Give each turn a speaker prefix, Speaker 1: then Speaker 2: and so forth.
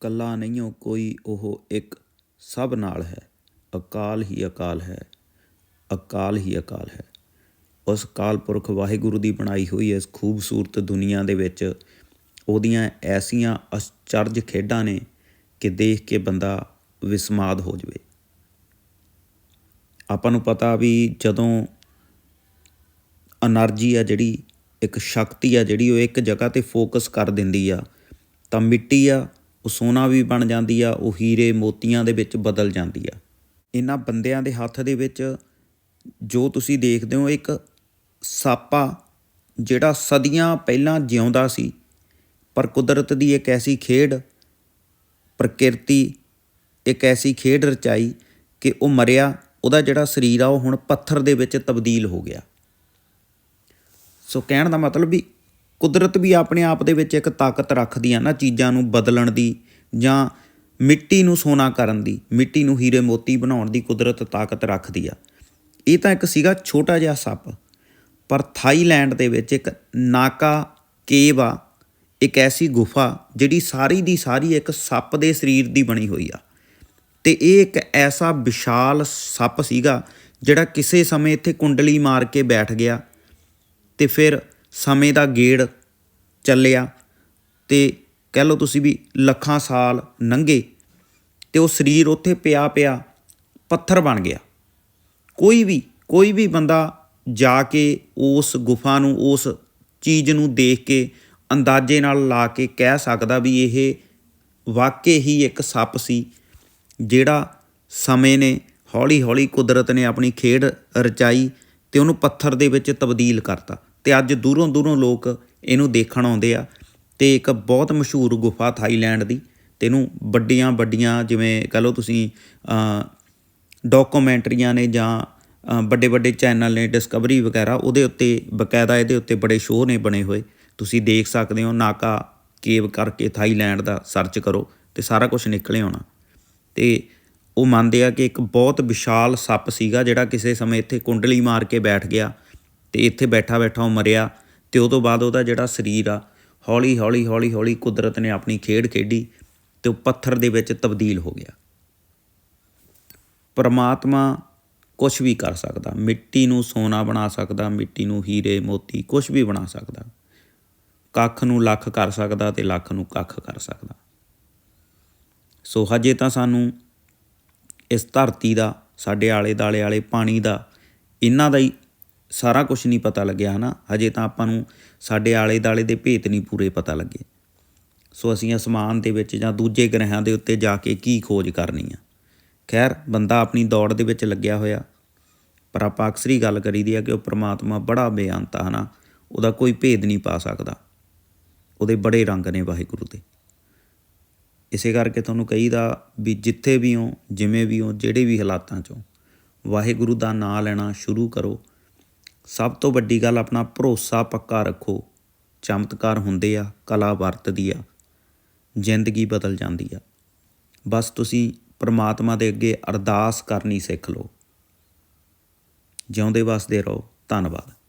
Speaker 1: ਕੱਲਾ ਨਹੀਂਓ ਕੋਈ ਉਹ ਇੱਕ ਸਭ ਨਾਲ ਹੈ। ਅਕਾਲ ਹੀ ਅਕਾਲ ਹੈ, ਅਕਾਲ ਹੀ ਅਕਾਲ ਹੈ। ਉਸ ਕਾਲ ਪੁਰਖ ਵਾਹਿਗੁਰੂ ਦੀ ਬਣਾਈ ਹੋਈ ਇਸ ਖੂਬਸੂਰਤ ਦੁਨੀਆ ਦੇ ਵਿੱਚ ਉਹਦੀਆਂ ਐਸੀਆਂ ਅਚਰਜ ਖੇਡਾਂ ਨੇ ਕਿ ਦੇਖ ਕੇ ਬੰਦਾ ਵਿਸਮਾਦ ਹੋ ਜਵੇ। ਆਪਾਂ ਨੂੰ ਪਤਾ ਵੀ ਜਦੋਂ એનર્ਜੀ ਆ ਜਿਹੜੀ, ਇੱਕ ਸ਼ਕਤੀ ਆ ਜਿਹੜੀ ਉਹ ਇੱਕ ਜਗ੍ਹਾ ਤੇ ਫੋਕਸ ਕਰ ਦਿੰਦੀ ਆ, ਤਾਂ ਮਿੱਟੀ ਆ ਉਹ ਸੋਨਾ ਵੀ ਬਣ ਜਾਂਦੀ ਆ, ਉਹ ਹੀਰੇ ਮੋਤੀਆਂ ਦੇ ਵਿੱਚ ਬਦਲ ਜਾਂਦੀ ਆ। ਇਹਨਾਂ ਬੰਦਿਆਂ ਦੇ ਹੱਥ ਦੇ ਵਿੱਚ ਜੋ ਤੁਸੀਂ ਦੇਖਦੇ ਹੋ, ਇੱਕ ਸਾਪਾ ਜਿਹੜਾ ਸਦੀਆਂ ਪਹਿਲਾਂ ਜਿਉਂਦਾ ਸੀ, ਪਰ ਕੁਦਰਤ ਦੀ ਇੱਕ ਐਸੀ ਖੇਡ, ਪ੍ਰਕਿਰਤੀ, ਇੱਕ ਐਸੀ ਖੇਡ ਰਚਾਈ ਕਿ ਉਹ ਮਰਿਆ, ਉਹਦਾ ਜਿਹੜਾ ਸਰੀਰ ਆ, ਉਹ ਹੁਣ ਪੱਥਰ ਦੇ ਵਿੱਚ ਤਬਦੀਲ ਹੋ ਗਿਆ। ਸੋ ਕਹਿਣ ਦਾ ਮਤਲਬ ਵੀ ਕੁਦਰਤ ਵੀ ਆਪਣੇ ਆਪ ਦੇ ਵਿੱਚ ਇੱਕ ਤਾਕਤ ਰੱਖਦੀ ਆ ਨਾ ਚੀਜ਼ਾਂ ਨੂੰ ਬਦਲਣ ਦੀ ਜਾਂ ਮਿੱਟੀ ਨੂੰ ਸੋਨਾ ਕਰਨ ਦੀ, ਮਿੱਟੀ ਨੂੰ ਹੀਰੇ ਮੋਤੀ ਬਣਾਉਣ ਦੀ ਕੁਦਰਤ ਤਾਕਤ ਰੱਖਦੀ ਆ। ਇਹ ਤਾਂ ਇੱਕ ਸੀਗਾ ਛੋਟਾ ਜਿਹਾ ਸੱਪ, ਪਰ ਥਾਈਲੈਂਡ ਦੇ ਵਿੱਚ ਇੱਕ ਨਾਕਾ ਕੇਵ ਆ, ਇੱਕ ਐਸੀ ਗੁਫਾ ਜਿਹੜੀ ਸਾਰੀ ਦੀ ਸਾਰੀ ਇੱਕ ਸੱਪ ਦੇ ਸਰੀਰ ਦੀ ਬਣੀ ਹੋਈ ਆ। ਤੇ ਇਹ ਇੱਕ ਐਸਾ ਵਿਸ਼ਾਲ ਸੱਪ ਸੀਗਾ ਜਿਹੜਾ ਕਿਸੇ ਸਮੇਂ ਇੱਥੇ ਕੁੰਡਲੀ ਮਾਰ ਕੇ ਬੈਠ ਗਿਆ ਤੇ ਫਿਰ ਸਮੇਂ ਦਾ ਗੇੜ ਚੱਲਿਆ ਤੇ ਕਹਿ ਲਓ ਤੁਸੀਂ ਵੀ ਲੱਖਾਂ ਸਾਲ ਲੰਘੇ ਤੇ ਉਹ ਸਰੀਰ ਉੱਥੇ ਪਿਆ ਪਿਆ ਪੱਥਰ ਬਣ ਗਿਆ। ਕੋਈ ਵੀ ਕੋਈ ਵੀ ਬੰਦਾ ਜਾ ਕੇ ਉਸ ਗੁਫਾ ਨੂੰ, ਉਸ ਚੀਜ਼ ਨੂੰ ਦੇਖ ਕੇ ਅੰਦਾਜ਼ੇ ਨਾਲ ਲਾ ਕੇ ਕਹਿ ਸਕਦਾ ਵੀ ਇਹ ਵਾਕਈ ਹੀ ਇੱਕ ਸੱਪ ਸੀ, ਜਿਹੜਾ ਸਮੇਂ ਨੇ ਹੌਲੀ ਹੌਲੀ ਕੁਦਰਤ ਨੇ ਆਪਣੀ ਖੇਡ ਰਚਾਈ ਤੇ ਉਹਨੂੰ ਪੱਥਰ ਦੇ ਵਿੱਚ ਤਬਦੀਲ ਕਰਤਾ। ਤੇ ਅੱਜ ਦੂਰੋਂ ਦੂਰੋਂ ਲੋਕ ਇਹਨੂੰ ਦੇਖਣ ਆਉਂਦੇ ਆ ਤੇ ਇੱਕ ਬਹੁਤ ਮਸ਼ਹੂਰ ਗੁਫਾ ਥਾਈਲੈਂਡ ਦੀ ਤੇ ਇਹਨੂੰ ਵੱਡੀਆਂ ਵੱਡੀਆਂ ਜਿਵੇਂ ਕਹ ਲਓ ਤੁਸੀਂ ਡਾਕੂਮੈਂਟਰੀਆਂ ਨੇ ਜਾਂ ਵੱਡੇ ਵੱਡੇ ਚੈਨਲ ਨੇ, ਡਿਸਕਵਰੀ ਵਗੈਰਾ, ਉਹਦੇ ਉੱਤੇ ਬਕਾਇਦਾ ਇਹਦੇ ਉੱਤੇ ਬੜੇ ਸ਼ੋਅ ਨੇ ਬਣੇ ਹੋਏ। ਤੁਸੀਂ ਦੇਖ ਸਕਦੇ ਹੋ ਨਾਕਾ ਕੇਵ ਕਰਕੇ ਥਾਈਲੈਂਡ ਦਾ ਸਰਚ ਕਰੋ ਤੇ ਸਾਰਾ ਕੁਝ ਨਿਕਲੇ ਆਉਣਾ। ਤੇ ਉਹ ਮੰਨਦੇ ਆ ਕਿ ਇੱਕ ਬਹੁਤ ਵਿਸ਼ਾਲ ਸੱਪ ਸੀਗਾ ਜਿਹੜਾ ਕਿਸੇ ਸਮੇਂ ਇੱਥੇ ਕੁੰਡਲੀ ਮਾਰ ਕੇ ਬੈਠ ਗਿਆ ਤੇ ਇੱਥੇ ਬੈਠਾ ਬੈਠਾ ਉਹ ਮਰਿਆ ਤੇ ਉਹ ਤੋਂ ਬਾਅਦ ਉਹਦਾ ਜਿਹੜਾ ਸਰੀਰ ਆ, ਹੌਲੀ ਹੌਲੀ ਹੌਲੀ ਹੌਲੀ ਕੁਦਰਤ ਨੇ ਆਪਣੀ ਖੇਡ ਖੇਡੀ ਤੇ ਉਹ ਪੱਥਰ ਦੇ ਵਿੱਚ ਤਬਦੀਲ ਹੋ ਗਿਆ। ਪਰਮਾਤਮਾ ਕੁਝ ਵੀ ਕਰ ਸਕਦਾ, ਮਿੱਟੀ ਨੂੰ ਸੋਨਾ ਬਣਾ ਸਕਦਾ, ਮਿੱਟੀ ਨੂੰ ਹੀਰੇ, ਮੋਤੀ ਕੁਝ ਵੀ ਬਣਾ ਸਕਦਾ। ਕੱਖ ਨੂੰ ਲੱਖ ਕਰ ਸਕਦਾ ਤੇ ਲੱਖ ਨੂੰ ਕੱਖ ਕਰ ਸਕਦਾ। ਸੋ ਹਜੇ ਤਾਂ ਸਾਨੂੰ ਇਸ ਧਰਤੀ ਦਾ, ਸਾਡੇ ਆਲੇ ਦਾਲੇ ਵਾਲੇ ਪਾਣੀ ਦਾ, ਇਹਨਾਂ ਦਾ ਹੀ ਸਾਰਾ ਕੁਝ ਨਹੀਂ ਪਤਾ ਲੱਗਿਆ, ਹਨਾ? ਹਜੇ ਤਾਂ ਆਪਾਂ ਨੂੰ ਸਾਡੇ ਆਲੇ ਦਾਲੇ ਦੇ ਭੇਤ ਨਹੀਂ ਪੂਰੇ ਪਤਾ ਲੱਗੇ। ਸੋ ਅਸੀਂ ਅਸਮਾਨ ਦੇ ਵਿੱਚ ਜਾਂ ਦੂਜੇ ਗ੍ਰਹਿਆਂ ਦੇ ਉੱਤੇ ਜਾ ਕੇ ਕੀ ਖੋਜ ਕਰਨੀ ਆ? ਖੈਰ, ਬੰਦਾ ਆਪਣੀ ਦੌੜ ਦੇ ਵਿੱਚ ਲੱਗਿਆ ਹੋਇਆ। ਪਰ ਆਪਾਂ ਅਕਸਰ ਹੀ ਗੱਲ ਕਰੀਦੀ ਆ ਕਿ ਉਹ ਪ੍ਰਮਾਤਮਾ ਬੜਾ ਬੇਅੰਤ ਆ, ਹਨਾ? ਉਹਦਾ ਕੋਈ ਭੇਦ ਨਹੀਂ ਪਾ ਸਕਦਾ। ਉਹਦੇ ਬੜੇ ਰੰਗ ਨੇ ਵਾਹਿਗੁਰੂ ਦੇ। ਇਸੇ ਕਰਕੇ ਤੁਹਾਨੂੰ ਕਹੀਦਾ ਵੀ ਜਿੱਥੇ ਵੀ ਹੋ, ਜਿਵੇਂ ਵੀ ਹੋ, ਜਿਹੜੇ ਵੀ ਹਾਲਾਤਾਂ 'ਚੋਂ ਵਾਹਿਗੁਰੂ ਦਾ ਨਾਮ ਲੈਣਾ ਸ਼ੁਰੂ ਕਰੋ। ਸਭ ਤੋਂ ਵੱਡੀ ਗੱਲ ਆਪਣਾ ਭਰੋਸਾ ਪੱਕਾ ਰੱਖੋ। ਚਮਤਕਾਰ ਹੁੰਦੇ ਆ, ਕਲਾ ਵਰਤਦੀ ਆ, ਜ਼ਿੰਦਗੀ ਬਦਲ ਜਾਂਦੀ ਆ। ਬਸ ਤੁਸੀਂ ਪਰਮਾਤਮਾ ਦੇ ਅੱਗੇ ਅਰਦਾਸ ਕਰਨੀ ਸਿੱਖ ਲਓ। ਜਿਉਂਦੇ ਵਸਦੇ ਰਹੋ। ਧੰਨਵਾਦ।